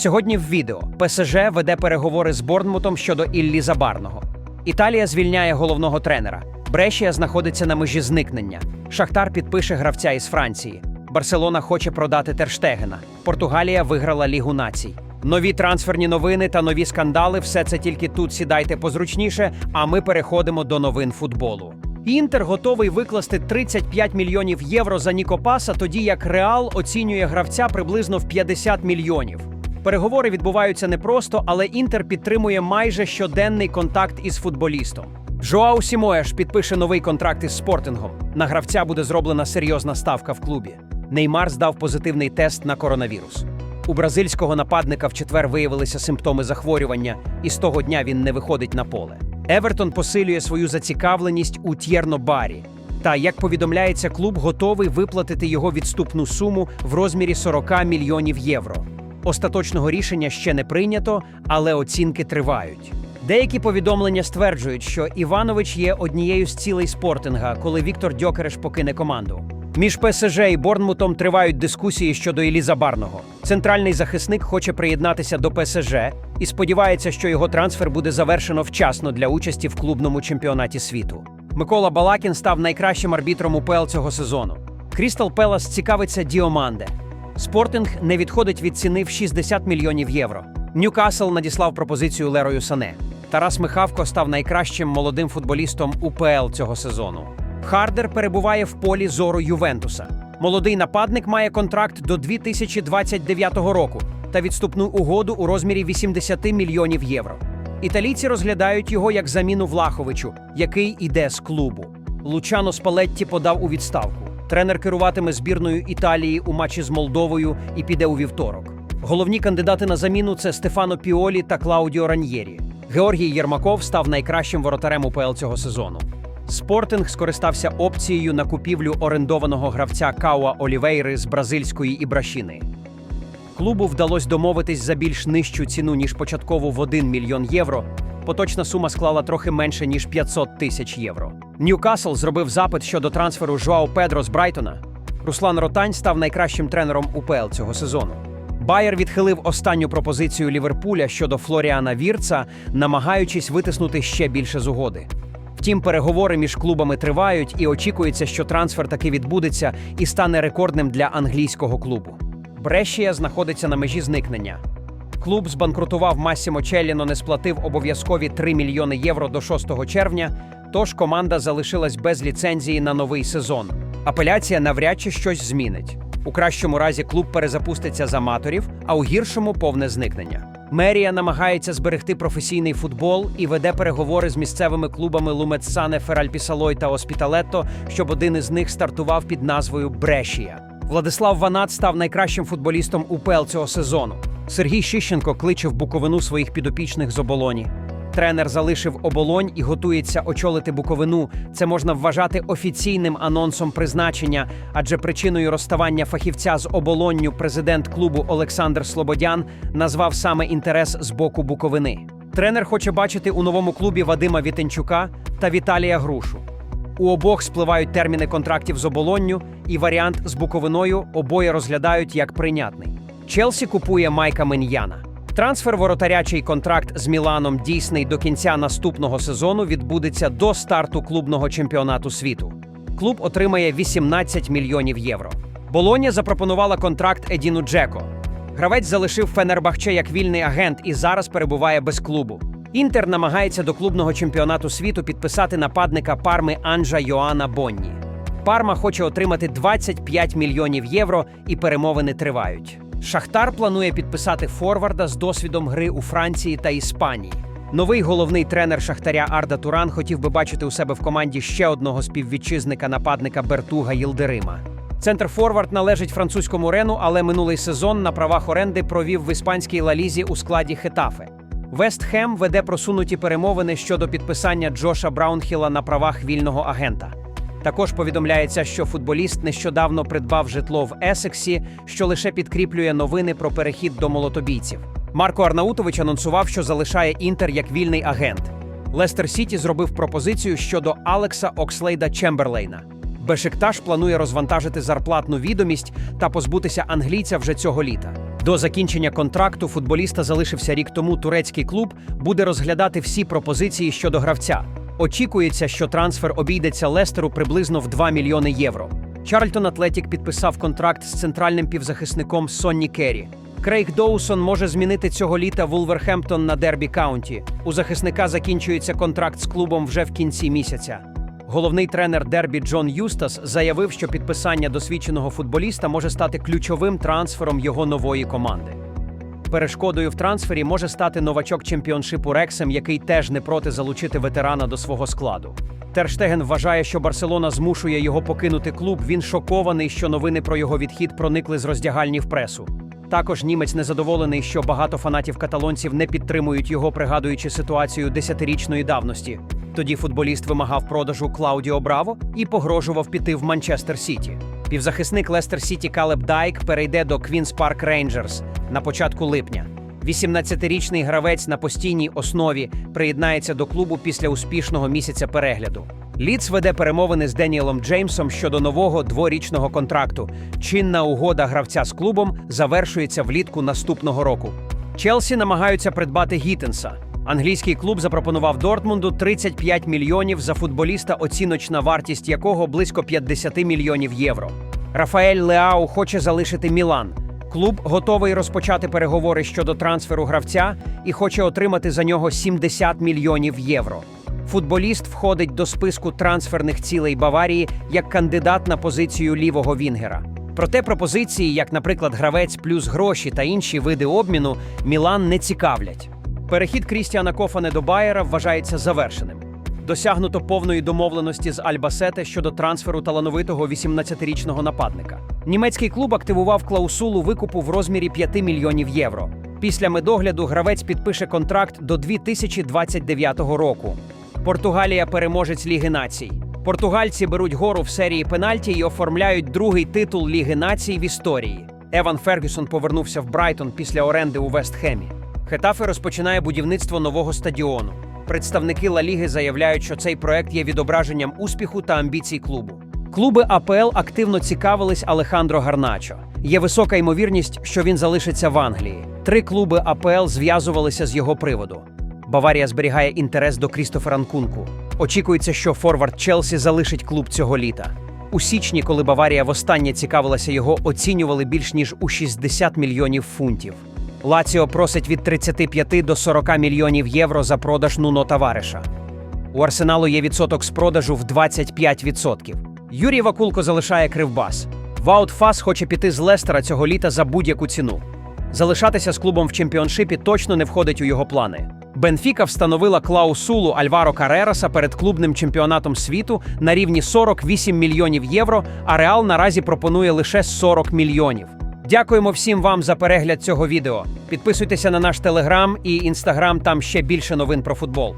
Сьогодні в відео ПСЖ веде переговори з Борнмутом щодо Іллі Забарного. Італія звільняє головного тренера. Брешія знаходиться на межі зникнення. Шахтар підпише гравця із Франції. Барселона хоче продати Терштегена. Португалія виграла Лігу націй. Нові трансферні новини та нові скандали все це тільки тут сідайте позручніше, а ми переходимо до новин футболу. Інтер готовий викласти 35 мільйонів євро за Нікопаса, тоді як Реал оцінює гравця приблизно в 50 мільйонів. Переговори відбуваються непросто, але Інтер підтримує майже щоденний контакт із футболістом. Жоау Сімоеш підпише новий контракт із спортингом. На гравця буде зроблена серйозна ставка в клубі. Неймар здав позитивний тест на коронавірус. У бразильського нападника в четвер виявилися симптоми захворювання, і з того дня він не виходить на поле. Евертон посилює свою зацікавленість у Т'єрно Барі. Та як повідомляється, клуб готовий виплатити його відступну суму в розмірі 40 мільйонів євро. Остаточного рішення ще не прийнято, але оцінки тривають. Деякі повідомлення стверджують, що Іванович є однією з цілей спортинга, коли Віктор Дьокереш покине команду. Між ПСЖ і Борнмутом тривають дискусії щодо Іллі Барного. Центральний захисник хоче приєднатися до ПСЖ і сподівається, що його трансфер буде завершено вчасно для участі в клубному чемпіонаті світу. Микола Балакін став найкращим арбітром УПЛ цього сезону. Крістал Пелас цікавиться Діоманде. Спортинг не відходить від ціни в 60 мільйонів євро. Ньюкасл надіслав пропозицію Лерою Сане. Тарас Михавко став найкращим молодим футболістом УПЛ цього сезону. Хардер перебуває в полі зору Ювентуса. Молодий нападник має контракт до 2029 року та відступну угоду у розмірі 80 мільйонів євро. Італійці розглядають його як заміну Влаховичу, який іде з клубу. Лучано Спалетті подав у відставку. Тренер керуватиме збірною Італії у матчі з Молдовою і піде у вівторок. Головні кандидати на заміну це Стефано Піолі та Клаудіо Раньєрі. Георгій Єрмаков став найкращим воротарем УПЛ цього сезону. Спортинг скористався опцією на купівлю орендованого гравця Кауа Олівейри з бразильської Ібрашіни. Клубу вдалося домовитись за більш нижчу ціну, ніж початкову в 1 мільйон євро. Поточна сума склала трохи менше, ніж 500 тисяч євро. Ньюкасл зробив запит щодо трансферу Жуао Педро з Брайтона. Руслан Ротань став найкращим тренером УПЛ цього сезону. Байер відхилив останню пропозицію Ліверпуля щодо Флоріана Вірца, намагаючись витиснути ще більше з угоди. Втім, переговори між клубами тривають, і очікується, що трансфер таки відбудеться і стане рекордним для англійського клубу. Брешія знаходиться на межі зникнення. Клуб збанкрутував Массімо Челліно, не сплатив обов'язкові 3 мільйони євро до 6 червня, тож команда залишилась без ліцензії на новий сезон. Апеляція навряд чи щось змінить. У кращому разі клуб перезапуститься з аматорів, а у гіршому повне зникнення. Мерія намагається зберегти професійний футбол і веде переговори з місцевими клубами Лумецсане, Феральпісалой та Оспіталетто, щоб один із них стартував під назвою Брешія. Владислав Ванат став найкращим футболістом УПЛ цього сезону. Сергій Шищенко кличе в Буковину своїх підопічних з оболоні. Тренер залишив оболонь і готується очолити Буковину. Це можна вважати офіційним анонсом призначення, адже причиною розставання фахівця з оболонню президент клубу Олександр Слободян назвав саме інтерес з боку Буковини. Тренер хоче бачити у новому клубі Вадима Вітенчука та Віталія Грушу. У обох спливають терміни контрактів з оболонню, і варіант з Буковиною обоє розглядають як прийнятний. Челсі купує Майка Меньяна. Трансфер воротарячий контракт з Міланом дійсний до кінця наступного сезону відбудеться до старту клубного чемпіонату світу. Клуб отримає 18 мільйонів євро. Болоня запропонувала контракт Едіну Джеко. Гравець залишив Фенербахче як вільний агент і зараз перебуває без клубу. Інтер намагається до клубного чемпіонату світу підписати нападника парми Анджа Йоанна Бонні. Парма хоче отримати 25 мільйонів євро, і перемовини тривають. Шахтар планує підписати форварда з досвідом гри у Франції та Іспанії. Новий головний тренер Шахтаря Арда Туран хотів би бачити у себе в команді ще одного співвітчизника нападника Бертуга Єлдерима. Центр Форвард належить французькому Рену, але минулий сезон на правах оренди провів в іспанській лалізі у складі Хетафе. Вест Хем веде просунуті перемовини щодо підписання Джоша Браунхіла на правах вільного агента. Також повідомляється, що футболіст нещодавно придбав житло в Есексі, що лише підкріплює новини про перехід до молотобійців. Марко Арнаутович анонсував, що залишає інтер як вільний агент. Лестер Сіті зробив пропозицію щодо Алекса Окслейда Чемберлейна. Бешикташ планує розвантажити зарплатну відомість та позбутися англійця вже цього літа. До закінчення контракту футболіста залишився рік тому. Турецький клуб буде розглядати всі пропозиції щодо гравця. Очікується, що трансфер обійдеться Лестеру приблизно в 2 мільйони євро. Чарльтон Атлетік підписав контракт з центральним півзахисником Сонні Керрі. Крейг Доусон може змінити цього літа Вулверхемптон на Дербі Каунті. У захисника закінчується контракт з клубом вже в кінці місяця. Головний тренер Дербі Джон Юстас заявив, що підписання досвідченого футболіста може стати ключовим трансфером його нової команди. Перешкодою в трансфері може стати новачок чемпіоншипу Рексем, який теж не проти залучити ветерана до свого складу. Терштеген вважає, що Барселона змушує його покинути клуб. Він шокований, що новини про його відхід проникли з роздягальні в пресу. Також німець незадоволений, що багато фанатів каталонців не підтримують його, пригадуючи ситуацію десятирічної давності. Тоді футболіст вимагав продажу Клаудіо Браво і погрожував піти в Манчестер Сіті. Півзахисник Лестер Сіті Калеб Дайк перейде до Квінс Парк Рейнджерс на початку липня. 18-річний гравець на постійній основі приєднається до клубу після успішного місяця перегляду. Ліц веде перемовини з Деніелом Джеймсом щодо нового дворічного контракту. Чинна угода гравця з клубом завершується влітку наступного року. Челсі намагаються придбати Гіттенса. Англійський клуб запропонував Дортмунду 35 мільйонів за футболіста, оціночна вартість якого близько 50 мільйонів євро. Рафаель Леау хоче залишити Мілан. Клуб готовий розпочати переговори щодо трансферу гравця і хоче отримати за нього 70 мільйонів євро. Футболіст входить до списку трансферних цілей Баварії як кандидат на позицію лівого Вінгера. Проте пропозиції, як, наприклад, гравець плюс гроші та інші види обміну, Мілан не цікавлять. Перехід Крістіана Кофане до Байера вважається завершеним. Досягнуто повної домовленості з Альбасете щодо трансферу талановитого 18-річного нападника. Німецький клуб активував клаусулу викупу в розмірі 5 мільйонів євро. Після медогляду гравець підпише контракт до 2029 року. Португалія переможець Ліги націй. Португальці беруть гору в серії пенальті і оформляють другий титул Ліги націй в історії. Еван Фергюсон повернувся в Брайтон після оренди у Вестхемі. Хетафе розпочинає будівництво нового стадіону. Представники Ла Ліги заявляють, що цей проект є відображенням успіху та амбіцій клубу. Клуби АПЛ активно цікавились Алехандро Гарначо. Є висока ймовірність, що він залишиться в Англії. Три клуби АПЛ зв'язувалися з його приводу. Баварія зберігає інтерес до Крістофера Нкунку. Очікується, що форвард Челсі залишить клуб цього літа. У січні, коли Баварія востаннє цікавилася його, оцінювали більш ніж у 60 мільйонів фунтів. Лаціо просить від 35 до 40 мільйонів євро за продаж Нуно Тавареша. У Арсеналу є відсоток з продажу в 25%. Юрій Вакулко залишає кривбас. Ваут Фас хоче піти з Лестера цього літа за будь-яку ціну. Залишатися з клубом в чемпіоншипі точно не входить у його плани. Бенфіка встановила клаусулу Альваро Карераса перед клубним чемпіонатом світу на рівні 48 мільйонів євро, а Реал наразі пропонує лише 40 мільйонів. Дякуємо всім вам за перегляд цього відео. Підписуйтеся на наш телеграм і інстаграм, там ще більше новин про футбол.